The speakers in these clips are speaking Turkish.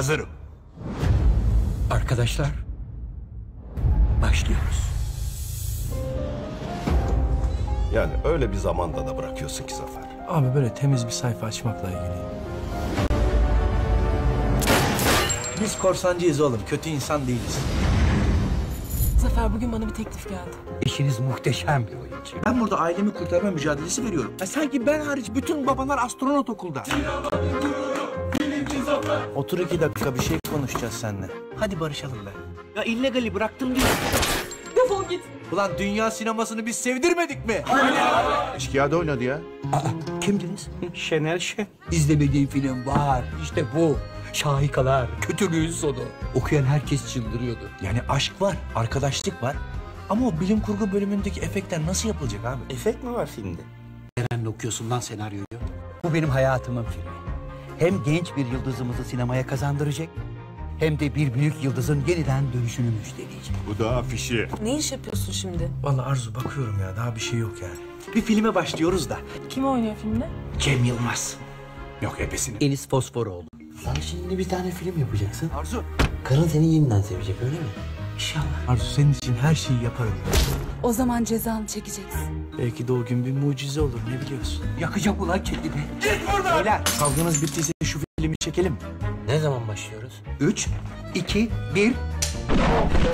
Hazırım. Arkadaşlar, başlıyoruz. Yani öyle bir zamanda da bırakıyorsun ki Zafer. Abi böyle temiz bir sayfa açmakla ilgili. Biz korsancıyız oğlum. Kötü insan değiliz. Zafer bugün bana bir teklif geldi. Eşiniz muhteşem bir oyuncu. Ben burada ailemi kurtarma mücadelesi veriyorum. Ya sanki ben hariç bütün babalar astronot okulda. Otur iki dakika bir şey konuşacağız seninle. Hadi barışalım be. Ya illegali bıraktım diyor. Defol git. Ulan dünya sinemasını biz sevdirmedik mi? Eşkıya'da oynadı ya. Kimdiniz? Şener Şen. İzlemediğim film var. İşte bu. Şahikalar, kötülüğün sonu. Okuyan herkes çıldırıyordu. Yani aşk var, arkadaşlık var. Ama o bilim kurgu bölümündeki efektler nasıl yapılacak abi? Efekt mi var filmde? Nerenle okuyorsun lan senaryoyu? Bu benim hayatımın filmi. Hem genç bir yıldızımızı sinemaya kazandıracak... ...hem de bir büyük yıldızın yeniden dönüşünü müjdeleyecek. Bu da afişi. Ne iş yapıyorsun şimdi? Vallahi Arzu bakıyorum ya daha bir şey yok yani. Bir filme başlıyoruz da. Kim oynuyor filmde? Cem Yılmaz. Yok ebesini. Enis Fosforoğlu. Sen şimdi bir tane film yapacaksın. Arzu. Karın seni yeniden sevecek öyle mi? İnşallah. Arzu senin için her şeyi yaparım. O zaman cezanı çekeceksin. Belki de o gün bir mucize olur ne biliyorsun. Yakacak ulan kendini. Beyler kavganız bittiyse şu filmi çekelim. Ne zaman başlıyoruz? Üç, iki, bir.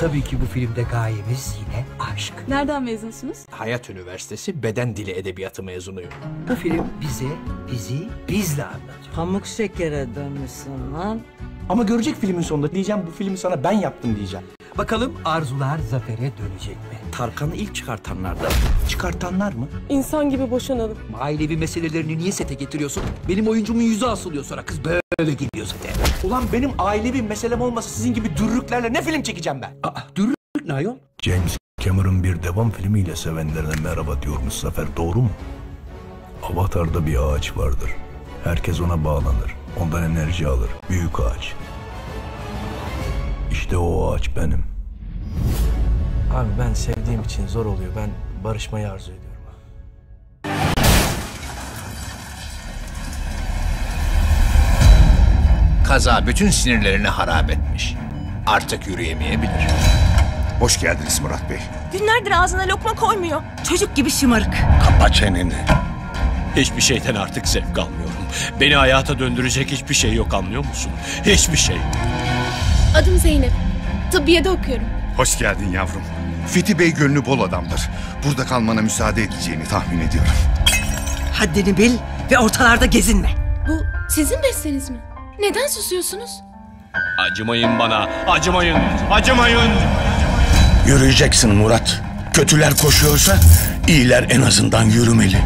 Tabii ki bu filmde gayemiz yine aşk. Nereden mezunsunuz? Hayat Üniversitesi Beden Dili Edebiyatı mezunuyum. Bu film bize bizi bizle anlatıyor. Pamuk şekere dönmüşsün lan. Ama görecek filmin sonunda diyeceğim bu filmi sana ben yaptım diyeceğim. Bakalım arzular zafere dönecek mi? Tarkan'ı ilk çıkartanlardan. Çıkartanlar mı? İnsan gibi boşanalım. Ailevi meselelerini niye sete getiriyorsun? Benim oyuncumun yüzü asılıyor sonra kız böyle gidiyor sete. Ulan benim ailevi meselem olmasa sizin gibi dürrüklerle ne film çekeceğim ben? Aa, dürürlük ne ayol? James Cameron bir devam filmiyle sevenlerine merhaba diyormuş Zafer doğru mu? Avatar'da bir ağaç vardır. Herkes ona bağlanır. Ondan enerji alır. Büyük ağaç. İşte o ağaç benim. Abi ben sevdiğim için zor oluyor. Ben barışmayı arzu ediyorum. Kaza bütün sinirlerini harap etmiş. Artık yürüyemeyebilir. Hoş geldiniz Murat Bey. Günlerdir ağzına lokma koymuyor. Çocuk gibi şımarık. Kapa çeneni. Hiçbir şeyden artık zevk almıyorum. Beni hayata döndürecek hiçbir şey yok anlıyor musun? Hiçbir şey. Adım Zeynep. Tıbbiyede okuyorum. Hoş geldin yavrum. Fethi Bey gönlü bol adamdır. Burada kalmana müsaade edeceğini tahmin ediyorum. Haddini bil ve ortalarda gezinme. Bu sizin besteniz mi? Neden susuyorsunuz? Acımayın bana. Acımayın. Acımayın. Yürüyeceksin Murat. Kötüler koşuyorsa iyiler en azından yürümeli.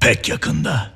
Pek yakında.